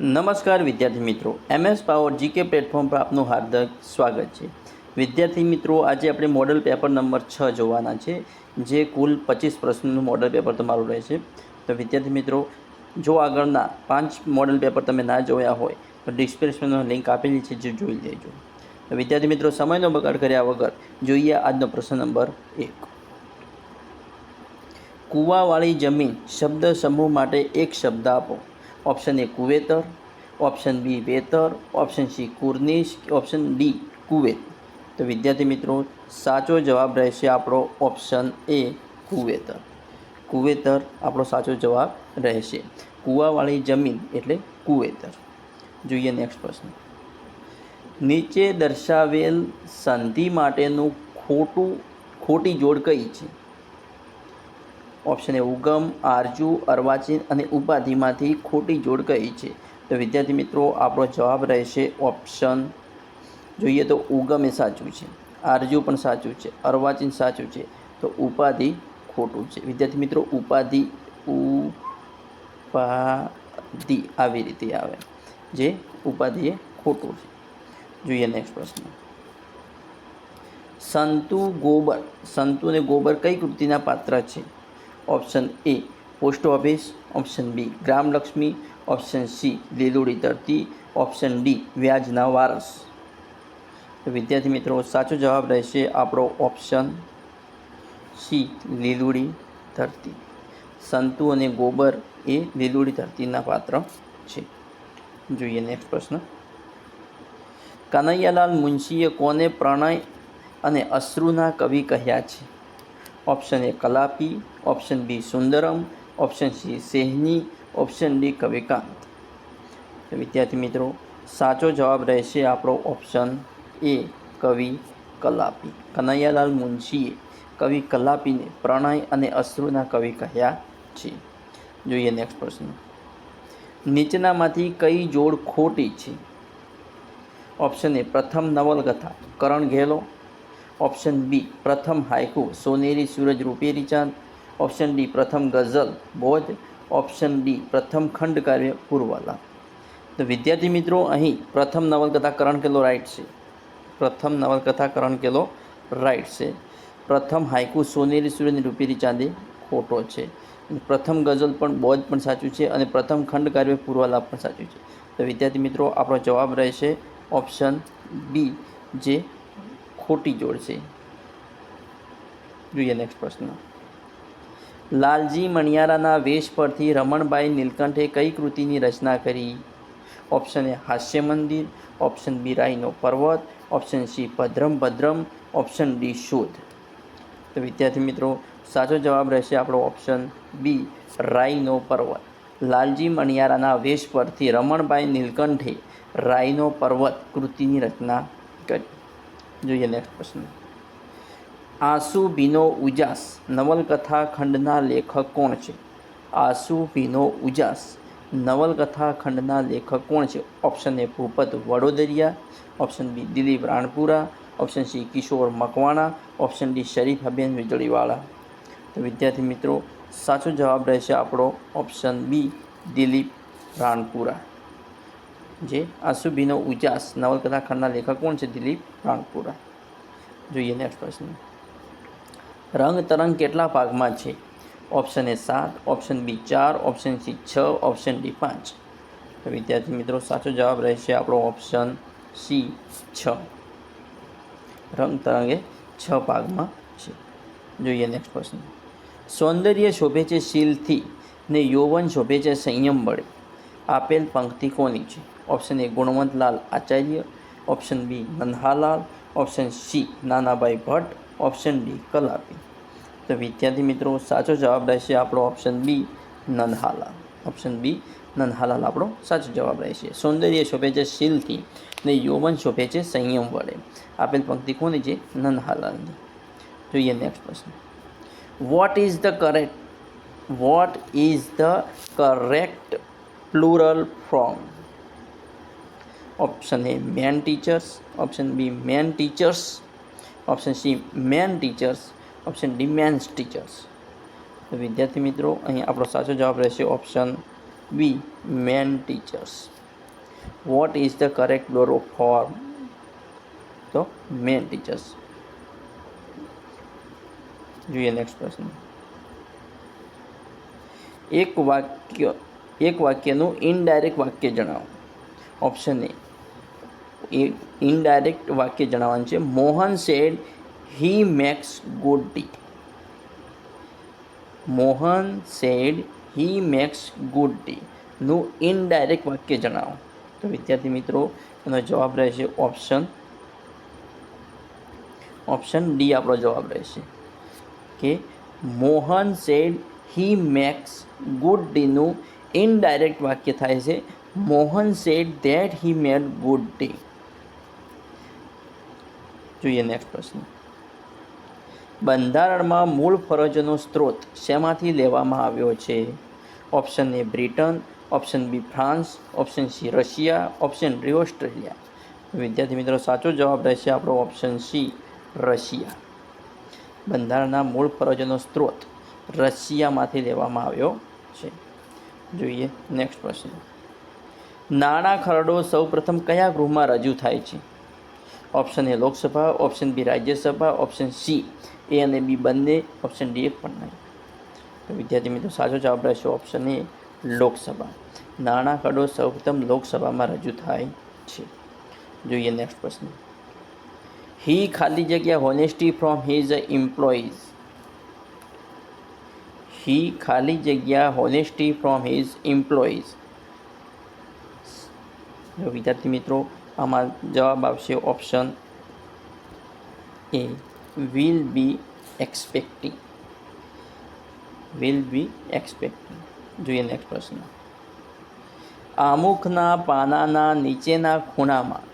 નમસ્કાર વિદ્યાર્થી મિત્રો. એમએસ પાવર જીકે પ્લેટફોર્મ પર આપનું હાર્દિક સ્વાગત છે. વિદ્યાર્થી મિત્રો, આજે આપણે મોડલ પેપર નંબર છ જોવાના છે, જે કુલ પચીસ પ્રશ્નનું મોડલ પેપર તમારું રહેશે. તો વિદ્યાર્થી મિત્રો, જો આગળના પાંચ મોડલ પેપર તમે ના જોયા હોય, તો ડિસ્ક્રિપ્શનમાં લિંક આપેલી છે, જે જોઈ લેજો. તો વિદ્યાર્થી મિત્રો, સમયનો બગાડ કર્યા વગર જોઈએ આજનો પ્રશ્ન નંબર એક. કૂવાવાળી જમીન શબ્દ સમૂહ માટે એક શબ્દ આપો. ઓપ્શન એ કુવેતર ઓપ્શન બી વેતર ઓપ્શન સી કુર્નિશ ઓપ્શન ડી કુવેત તો વિદ્યાર્થી મિત્રો, સાચો જવાબ રહેશે આપણો ઓપ્શન એ કુવેતર કુવેતર આપણો સાચો જવાબ રહેશે. કૂવાવાળી જમીન એટલે કુવેતર. જોઈએ નેક્સ્ટ પ્રશ્ન. નીચે દર્શાવેલ સંધિ માટેનું ખોટું, ખોટી જોડ કઈ છે? ઓપ્શન એ ઉગમ, આરજુ, અર્વાચીન અને ઉપાધિમાંથી ખોટી જોડ કઈ છે? તો વિદ્યાર્થી મિત્રો, આપણો જવાબ રહેશે ઓપ્શન જોઈએ તો ઉગમ એ સાચું છે. આરજુ પણ સાચું છે. અર્વાચીન સાચું છે. તો ઉપાધિ ખોટું છે. વિદ્યાર્થી મિત્રો, ઉપાધિ ઉપાધિ આવી રીતે આવે જે ઉપાધિ એ ખોટું છે. જોઈએ નેક્સ્ટ પ્રશ્ન. સંતુ ગોબર. સંતુ અને ગોબર કઈ કૃતિના પાત્ર છે? Option A post office, option B Gramlakshmi, option C Liludi Dharti, option D વ્યાજના વારસ. વિદ્યાર્થી મિત્રો, સાચો જવાબ રહેશે આપણો ઓપ્શન સી લીલુડી ધરતી. સંતુ અને ગોબર એ લીલુડી ધરતીના પાત્ર છે. જોઈએ નેક્સ્ટ પ્રશ્ન. કનૈયાલાલ મુનશીએ કોને પ્રણય અને અશ્રુના કવિ કહ્યા છે? Option A Kalapi option B Sundaram option C સેહની option D Kavikant વિદ્યાર્થી મિત્રો, સાચો જવાબ રહેશે આપણો ઓપ્શન એ કવિ કલાપી. કનૈયાલાલ મુનશીએ કવિ કલાપીને પ્રણય અને અશ્રુના કવિ કહ્યા છે. જોઈએ નેક્સ્ટ પ્રશ્ન. નીચેનામાંથી કઈ જોડ ખોટી છે? ઓપ્શન એ પ્રથમ નવલકથા. કરણ ઘેલો. ઓપ્શન બી પ્રથમ હાઇકુ સોનેરી સૂરજ રૂપેરી ચાંદ. ઓપ્શન ડી પ્રથમ ગઝલ, બોધ. ઓપ્શન ડી પ્રથમ ખંડકાવ્ય, પૂર્વાલા. તો વિદ્યાર્થી મિત્રો, અહીં પ્રથમ નવલકથા કરણ કેલો રાઈટ છે. પ્રથમ નવલકથા કરણ કેલો રાઈટ છે. પ્રથમ હાઇકુ સોનેરી સૂરજની રૂપેરી ચાંદે ખોટો છે. પ્રથમ ગઝલ પણ બોધ પણ સાચું છે અને પ્રથમ ખંડ કાવ્ય પૂર્વાલાપ પણ સાચું છે. તો વિદ્યાર્થી મિત્રો, આપણો જવાબ રહેશે ઓપ્શન બી, જે ખોટી જોડ છે. જોઈએ નેક્સ્ટ પ્રશ્ન. લાલજી મણિયારાના વેશ પરથી રમણભાઈ નીલકંઠે કઈ કૃતિની રચના કરી? ઓપ્શન એ હાસ્ય મંદિર option B Raino Parvat option C Bhadram Bhadram option D શોધ. તો વિદ્યાર્થી મિત્રો, સાચો જવાબ રહેશે આપણો ઓપ્શન બી રાઈનો પર્વત. લાલજી મણિયારાના વેશ પરથી રમણભાઈ નીલકંઠે રાઈનો પર્વત કૃતિની રચના કરી. જોઈએ નેક્સ્ટ પ્રશ્ન આંસુ ભીનો ઉજાસ, નવલકથા ખંડના લેખક કોણ છે? આંસુ ભીનો ઉજાસ, નવલકથા ખંડના લેખક કોણ છે? Option A Bhupat Vadodariya option B Dilip Ranpura option C Kishore Makwana option D Sharifaben Vijliwala. તો વિદ્યાર્થી મિત્રો, સાચો જવાબ રહેશે આપણો ઓપ્શન બી દિલીપ રાણપુરા. જે આસુબીનો ઉજાસ નવલકથા ખંડના લેખક કોણ છે? દિલીપ રાણપુરા. જોઈએ નેક્સ્ટ પ્રશ્ન. રંગ તરંગ કેટલા ભાગમાં છે? ઓપ્શન એ સાત ઓપ્શન બી ચાર ઓપ્શન સી છ ઓપ્શન ડી પાંચ. વિદ્યાર્થી મિત્રો, સાચો જવાબ રહેશે આપણો ઓપ્શન સી છ. રંગ તરંગ એ છ ભાગમાં છે. જોઈએ નેક્સ્ટ પ્રશ્ન. સૌંદર્ય શોભે છે શીલથી ને યૌવન શોભે છે સંયમ વડે. આપેલ પંક્તિ કોની છે? Option A Gunvantlal Acharya option B Nanhalal option C Nanabhai Bhatt option D Kalapi તો વિદ્યાર્થી મિત્રો, સાચો જવાબ રહેશે આપણો ઓપ્શન બી નંદહાલાલ ઓપ્શન બી નન્હાલાલ આપણો સાચો જવાબ રહેશે. સૌંદર્ય શોભે છે શીલથી ને યૌવન શોભે છે સંયમ વડે. આપેલ પંક્તિ કોની છે? નંદહાલાલની જોઈએ નેક્સ્ટ પ્રશ્ન. What is the correct what is the correct plural from option A men teachers option B men teachers option C men teachers option D mens teachers તો વિદ્યાર્થી મિત્રો, અહીં આપણો સાચો જવાબ રહેશે option B men teachers what is the correct ડોરો for તો men teachers જોઈએ નેક્સ્ટ પ્રશ્ન. એક વાક્ય, એક વાક્યનું ઇનડાયરેક્ટ વાક્ય જણાવો. ઓપ્શન એ ઇનડાયરેક્ટ વાક્ય જણાવવાનું છે. Mohan said he makes good tea Mohan said he makes good tea નું ઇનડાયરેક્ટ વાક્ય જણાવો. તો વિદ્યાર્થી મિત્રો, એનો જવાબ રહેશે ઓપ્શન ઓપ્શન ડી આપણો જવાબ રહેશે. કે Mohan said he makes good ટીનું indirect વાક્ય થાય છે. Mohan said that he made good tea જોઈએ નેક્સ્ટ પ્રશ્ન. બંધારણમાં મૂળ ફરજનો સ્ત્રોત શેમાંથી લેવામાં આવ્યો છે? Option A Britain option B France option C Russia option D Australia. વિદ્યાર્થી મિત્રો, સાચો જવાબ રહેશે આપણો ઓપ્શન સી રશિયા. બંધારણના મૂળ ફરજનો સ્ત્રોત રશિયામાંથી લેવામાં આવ્યો છે. જોઈએ નેક્સ્ટ પ્રશ્ન. નાણાં ખરડો સૌપ્રથમ કયા ગૃહમાં રજૂ થાય છે? Option A Lok Sabha option B Rajya Sabha option C A અને બી બંને ઓપ્શન ડી એક પણ નહીં. તો વિદ્યાર્થી મિત્રો, સાચો જવાબ રહેશે ઓપ્શન એ લોકસભા નાણાં ખરડો સૌપ્રથમ લોકસભામાં રજૂ થાય છે. જોઈએ નેક્સ્ટ પ્રશ્ન. હી ખાલી જગ્યા honesty from his employees he ખાલી જગ્યા હોનેસ્ટી ફ્રોમ હિઝ એમ્પ્લોઈઝ વિદ્યાર્થી મિત્રો આમાં જવાબ આવશે option A will be expecting will be expecting જોઈએ નેક્સ્ટ પ્રશ્ન. આમુખના પાનાના નીચેના ખૂણામાં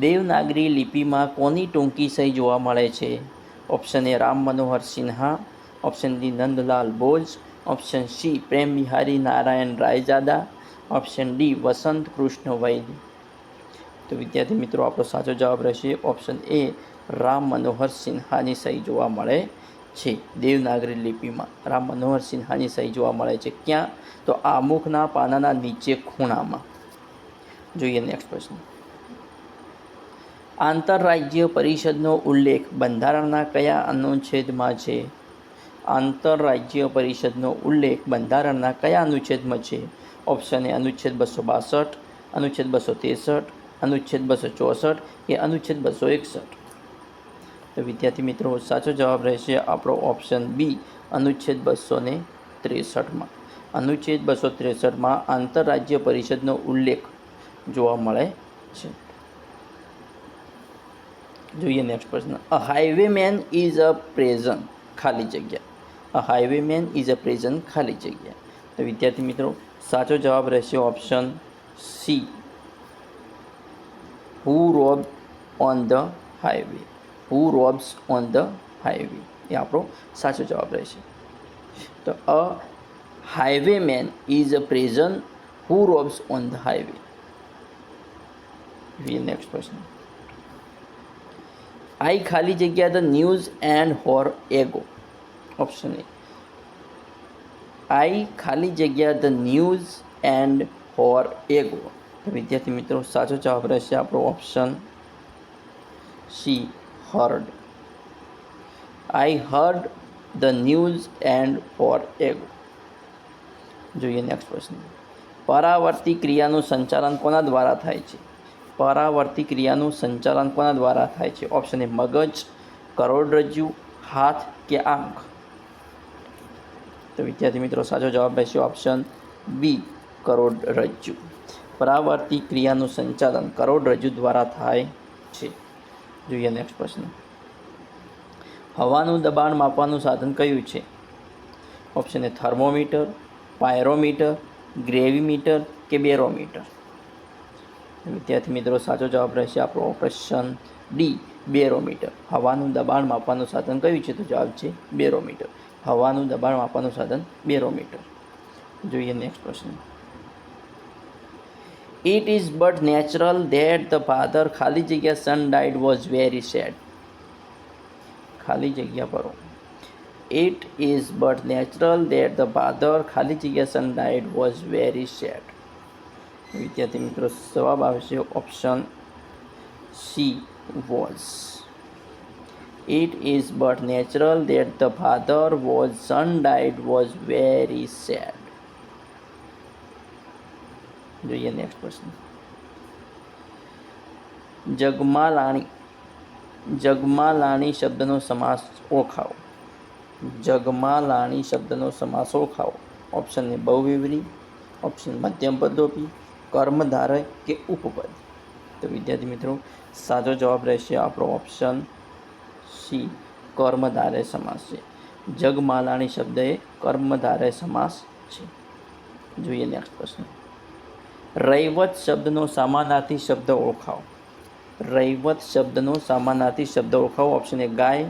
દેવનાગરી લિપિમાં કોની ટૂંકી સહી જોવા મળે છે? Option A Ram Manohar Sinha. Option D Nandlal Bose. Option C Prem Behari Narayan Raizada. Option D Vasant Krishna Vaidya. તો વિદ્યાર્થી મિત્રો, આપણો સાચો જવાબ રહેશે ઓપ્શન એ રામ મનોહર સિન્હાની સહી જોવા મળે છે. દેવનાગરી લિપિમાં રામ મનોહર સિન્હાની સહી જોવા મળે છે ક્યાં? તો આમુખના પાનાના નીચે ખૂણામાં. જોઈએ નેક્સ્ટ પ્રશ્ન. આંતરરાજ્ય પરિષદનો ઉલ્લેખ બંધારણના કયા અનુચ્છેદમાં છે? આંતરરાજ્ય પરિષદનો ઉલ્લેખ બંધારણના કયા અનુચ્છેદમાં છે? ઓપ્શન એ અનુચ્છેદ બસો બાસઠ, અનુચ્છેદ બસો ત્રેસઠ અનુચ્છેદ બસો ચોસઠ કે અનુચ્છેદ બસો એકસઠ. તો વિદ્યાર્થી મિત્રો, સાચો જવાબ રહેશે આપણો ઓપ્શન બી, અનુચ્છેદ બસો ને ત્રેસઠમાં. અનુચ્છેદ બસો ત્રેસઠમાં આંતરરાજ્ય પરિષદનો ઉલ્લેખ જોવા મળે છે. જોઈએ નેક્સ્ટ પ્રશ્ન. A highway man is a present ખાલી જગ્યા. A highway man is a present ખાલી જગ્યા. તો વિદ્યાર્થી મિત્રો, સાચો જવાબ રહેશે option C. Who rob on the highway who robs on the highway એ આપણો સાચો જવાબ રહેશે. તો a highwayman is a present who robs on the highway next પ્રશ્ન. આઈ ખાલી જગ્યા the news and hour ago option A I ખાલી જગ્યા the news and hour ago વિદ્યાર્થી મિત્રો, સાચો જવાબ રહેશે આપણો option C heard I heard the news an hour ago જોઈએ નેક્સ્ટ પ્રશ્ન. પરાવર્તી ક્રિયાનું સંચાલન કોના દ્વારા થાય છે? પરાવર્તી ક્રિયાનું સંચાલન કોના દ્વારા થાય છે? ઓપ્શન એ મગજ કરોડરજ્જુ હાથ કે આંખ? તો વિદ્યાર્થી મિત્રો, સાચો જવાબ રહેશે ઓપ્શન બી કરોડરજ્જુ પરાવર્તી ક્રિયાનું સંચાલન કરોડરજ્જુ દ્વારા થાય છે. જોઈએ નેક્સ્ટ પ્રશ્ન. હવાનું દબાણ માપવાનું સાધન કયું છે? Option A thermometer pyrometer gravimeter કે બેરોમીટર વિદ્યાર્થી મિત્રો, સાચો જવાબ રહેશે આપણો ઓપ્શન ડી બેરોમીટર હવાનું દબાણ માપવાનું સાધન કયું છે? તો જવાબ છે બેરોમીટર હવાનું દબાણ માપવાનું સાધન બેરોમીટર જોઈએ નેક્સ્ટ પ્રશ્ન. It is but natural that the father ખાલી જગ્યા son died was very sad ખાલી જગ્યા ભરો it is but natural that the father ખાલી જગ્યા son died was very sad વિદ્યાર્થી મિત્રો જવાબ આવશે option C was it is but natural that the father was son died was very sad જોઈએ નેક્સ્ટ પ્રશ્ન જગમાલાણી જગમાલાણી શબ્દનો સમાસ ઓળખાવો. જગમાલાણી શબ્દનો સમાસ ઓળખાવો. ઓપ્શન એ બહુવિવરી ઓપ્શન મધ્યમ પદોપી કર્મધારય કે ઉપપદ. તો વિદ્યાર્થી મિત્રો, સાચો જવાબ રહેશે આપણો ઓપ્શન સી કર્મધારય સમાસ છે. જગમાલાણી શબ્દ એ કર્મધારય સમાસ છે. જોઈએ નેક્સ્ટ પ્રશ્ન રૈવત શબ્દનો સમાનાર્થી શબ્દ ઓળખાવો. રૈવત શબ્દનો સમાનાર્થી શબ્દ ઓળખાવો. ઓપ્શન એ ગાય,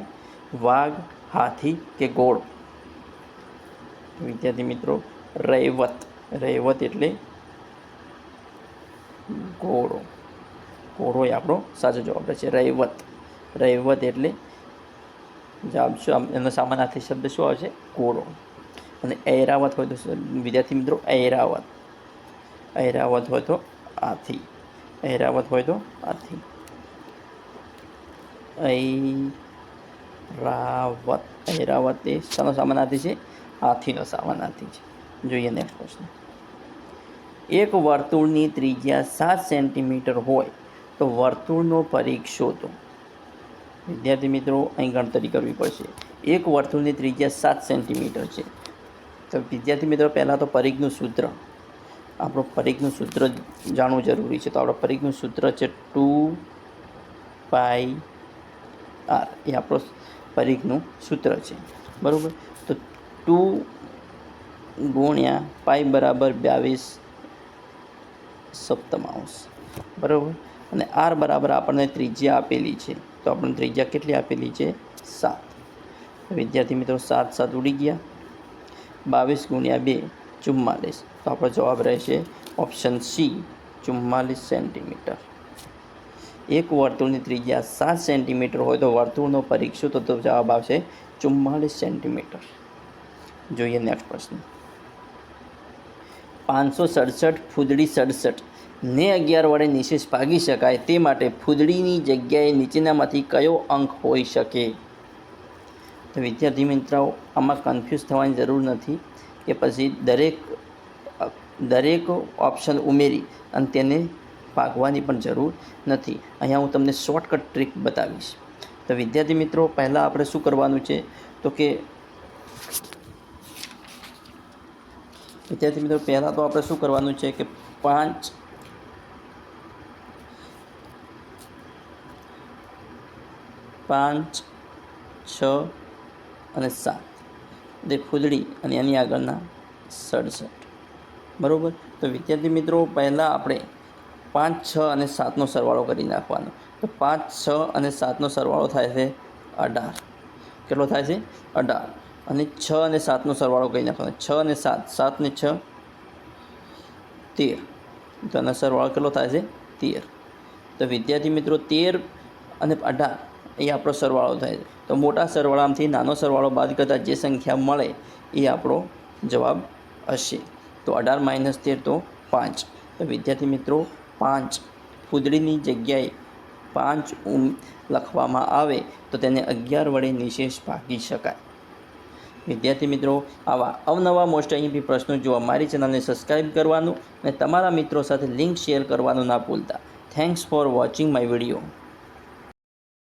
વાઘ, હાથી કે ગોળ વિદ્યાર્થી મિત્રો, રૈવત. રૈવત એટલે ઘોડો. ઘોડો એ આપણો સાચો જવાબ છે રૈવત. રૈવત એટલે જવાબ શું એનો સામાનાર્થી શબ્દ શું આવશે ઘોડો. અને ઐરાવત હોય તો વિદ્યાર્થી મિત્રો, ઐરાવત. ઐરાવત હોય તો આથી ઐરાવત હોય તો આથી ઐરાવત ઐરાવત એ શાનો સામાનાથી છે હાથીનો સામાનાથી છે. જોઈએ નેક્સ્ટ પ્રશ્ન. એક વર્તુળની ત્રિજ્યા સાત સેન્ટીમીટર હોય તો વર્તુળનો પરિઘ શોધો. વિદ્યાર્થી મિત્રો, અહીં ગણતરી કરવી પડશે. એક વર્તુળની ત્રિજ્યા સાત સેન્ટીમીટર છે. તો વિદ્યાર્થી મિત્રો, પહેલાં તો પરિઘનું સૂત્ર. આપણું પરિઘનું સૂત્ર જાણવું જરૂરી છે. તો આપણું પરિઘનું સૂત્ર છે ટુ પાઈ આર. એ આપણો પરિઘનું સૂત્ર છે. બરાબર? તો ટુ ગુણ્યા પાઈ બરાબર બાવીસ સપ્તમાંશ બરાબર? અને આર બરાબર આપણને ત્રિજ્યા આપેલી છે. તો આપણને ત્રિજ્યા કેટલી આપેલી છે? સાત. વિદ્યાર્થી મિત્રો, સાત સાત ઉડી ગયા. બાવીસ ગુણ્યા બે, ચુમ્માલીસ. તો આપણો જવાબ રહેશે ઓપ્શન સી ચુમ્માલીસ સેન્ટીમીટર એક વર્તુળની ત્રિજ્યા સાત સેન્ટીમીટર હોય તો વર્તુળનો પરીક્ષો શું તો જવાબ આવશે ચુમ્માલીસ સેન્ટીમીટર જોઈએ નેક્સ્ટ પ્રશ્ન. પાંચસો સડસઠ ફૂદડી સડસઠ ને અગિયાર વડે નિશેષ ભાગી શકાય તે માટે ફૂદડીની જગ્યાએ નીચેનામાંથી કયો અંક હોઈ શકે? તો વિદ્યાર્થી મિત્રો, આમાં કન્ફ્યુઝ થવાની જરૂર નથી કે પછી દરેક દરેક ઓપ્શન ઉમેરી અને તેને પાકવાની પણ જરૂર નથી. અહીંયા હું તમને શોર્ટકટ ટ્રીક બતાવીશ. તો વિદ્યાર્થી મિત્રો, પહેલાં આપણે શું કરવાનું છે? તો કે વિદ્યાર્થી મિત્રો, પહેલાં તો આપણે શું કરવાનું છે કે પાંચ પાંચ છ અને સાત. તે ફૂદડી અને એની આગળના સડસઠ બરાબર? તો વિદ્યાર્થી મિત્રો, પહેલાં આપણે પાંચ, છ અને સાતનો સરવાળો કરી નાખવાનો. તો પાંચ, છ અને સાતનો સરવાળો થાય છે અઢાર. કેટલો થાય છે? અઢાર. અને છ અને સાતનો સરવાળો કરી નાખવાનો. છ અને સાત. સાત ને છ, તેર. તો એનો સરવાળો કેટલો થાય છે? તેર. તો વિદ્યાર્થી મિત્રો, તેર અને અઢાર, એ આપણો સરવાળો થાય છે. તો મોટા સરવાળામાંથી નાનો સરવાળો બાદ કરતાં જે સંખ્યા મળે, એ આપણો જવાબ હશે. તો અઢાર માઇનસ તેર તો પાંચ. તો વિદ્યાર્થી મિત્રો, પાંચ પૂદડીની જગ્યાએ પાંચ ઉમ લખવામાં આવે તો તેને અગિયાર વડે નિશેષ ભાગી શકાય. વિદ્યાર્થી મિત્રો, આવા અવનવા મોસ્ટ અહીંથી પ્રશ્નો જોવા મારી ચેનલને સબસ્ક્રાઈબ કરવાનું અને તમારા મિત્રો સાથે લિંક શેર કરવાનું ના ભૂલતા. Thanks for watching my video